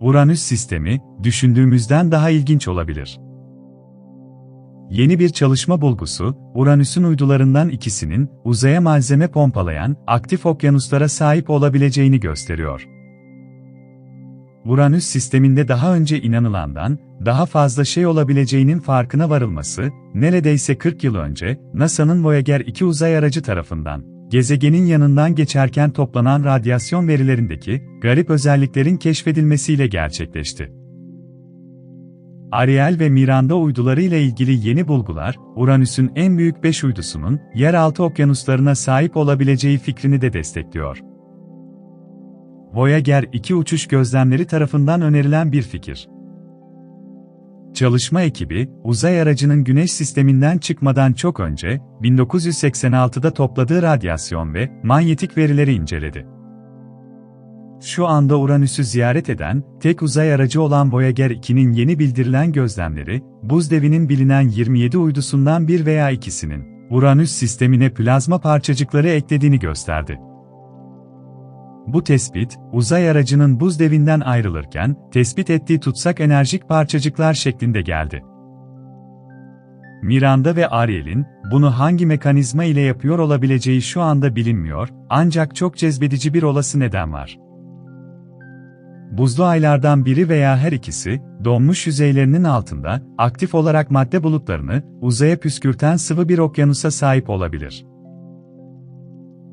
Uranüs sistemi, düşündüğümüzden daha ilginç olabilir. Yeni bir çalışma bulgusu, Uranüs'ün uydularından ikisinin, uzaya malzeme pompalayan, aktif okyanuslara sahip olabileceğini gösteriyor. Uranüs sisteminde daha önce inanılandan, daha fazla şey olabileceğinin farkına varılması, neredeyse 40 yıl önce, NASA'nın Voyager 2 uzay aracı tarafından, gezegenin yanından geçerken toplanan radyasyon verilerindeki, garip özelliklerin keşfedilmesiyle gerçekleşti. Ariel ve Miranda uyduları ile ilgili yeni bulgular, Uranüs'ün en büyük 5 uydusunun, yeraltı okyanuslarına sahip olabileceği fikrini de destekliyor. Voyager 2 uçuş gözlemleri tarafından önerilen bir fikir. Çalışma ekibi, uzay aracının Güneş sisteminden çıkmadan çok önce, 1986'da topladığı radyasyon ve manyetik verileri inceledi. Şu anda Uranüs'ü ziyaret eden, tek uzay aracı olan Voyager 2'nin yeni bildirilen gözlemleri, buz devinin bilinen 27 uydusundan bir veya ikisinin, Uranüs sistemine plazma parçacıkları eklediğini gösterdi. Bu tespit, uzay aracının buz devinden ayrılırken, tespit ettiği tutsak enerjik parçacıklar şeklinde geldi. Miranda ve Ariel'in, bunu hangi mekanizma ile yapıyor olabileceği şu anda bilinmiyor, ancak çok cezbedici bir olası neden var. Buzlu aylardan biri veya her ikisi, donmuş yüzeylerinin altında, aktif olarak madde bulutlarını, uzaya püskürten sıvı bir okyanusa sahip olabilir.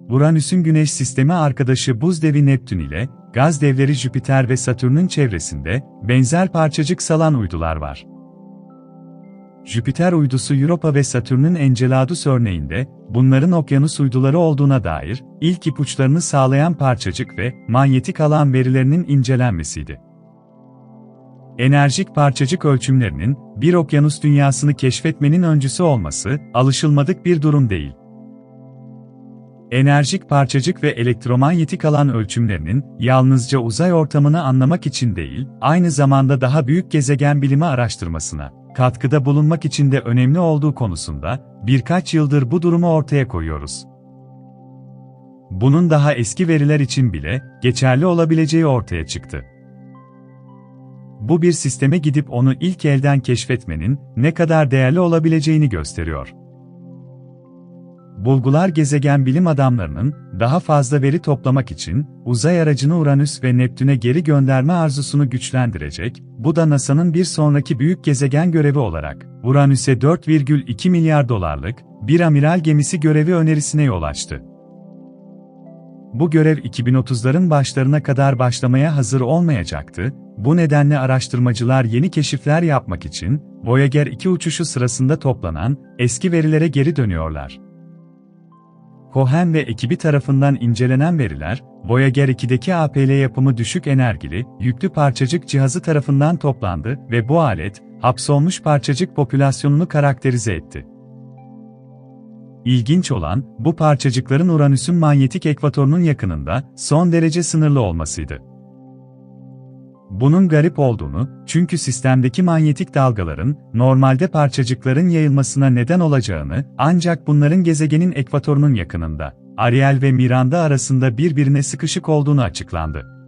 Uranüs'ün Güneş sistemi arkadaşı buz devi Neptün ile, gaz devleri Jüpiter ve Satürn'ün çevresinde, benzer parçacık salan uydular var. Jüpiter uydusu Europa ve Satürn'ün Enceladus örneğinde, bunların okyanus uyduları olduğuna dair, ilk ipuçlarını sağlayan parçacık ve manyetik alan verilerinin incelenmesiydi. Enerjik parçacık ölçümlerinin, bir okyanus dünyasını keşfetmenin öncüsü olması, alışılmadık bir durum değil enerjik parçacık ve elektromanyetik alan ölçümlerinin yalnızca uzay ortamını anlamak için değil, aynı zamanda daha büyük gezegen bilimi araştırmasına katkıda bulunmak için de önemli olduğu konusunda birkaç yıldır bu durumu ortaya koyuyoruz. Bunun daha eski veriler için bile geçerli olabileceği ortaya çıktı. Bu bir sisteme gidip onu ilk elden keşfetmenin ne kadar değerli olabileceğini gösteriyor bulgular gezegen bilim adamlarının daha fazla veri toplamak için uzay aracını Uranüs ve Neptün'e geri gönderme arzusunu güçlendirecek. Bu da NASA'nın bir sonraki büyük gezegen görevi olarak Uranüs'e 4,2 milyar dolarlık bir amiral gemisi görevi önerisine yol açtı. Bu görev 2030'ların başlarına kadar başlamaya hazır olmayacaktı. Bu nedenle araştırmacılar yeni keşifler yapmak için Voyager 2 uçuşu sırasında toplanan eski verilere geri dönüyorlar. Cohen ve ekibi tarafından incelenen veriler, Voyager 2'deki APL yapımı düşük enerjili, yüklü parçacık cihazı tarafından toplandı ve bu alet, hapsolmuş parçacık popülasyonunu karakterize etti. İlginç olan, bu parçacıkların Uranüs'ün manyetik ekvatorunun yakınında, son derece sınırlı olmasıydı. Bunun garip olduğunu, çünkü sistemdeki manyetik dalgaların, normalde parçacıkların yayılmasına neden olacağını, ancak bunların gezegenin ekvatorunun yakınında, Ariel ve Miranda arasında birbirine sıkışık olduğunu açıklandı.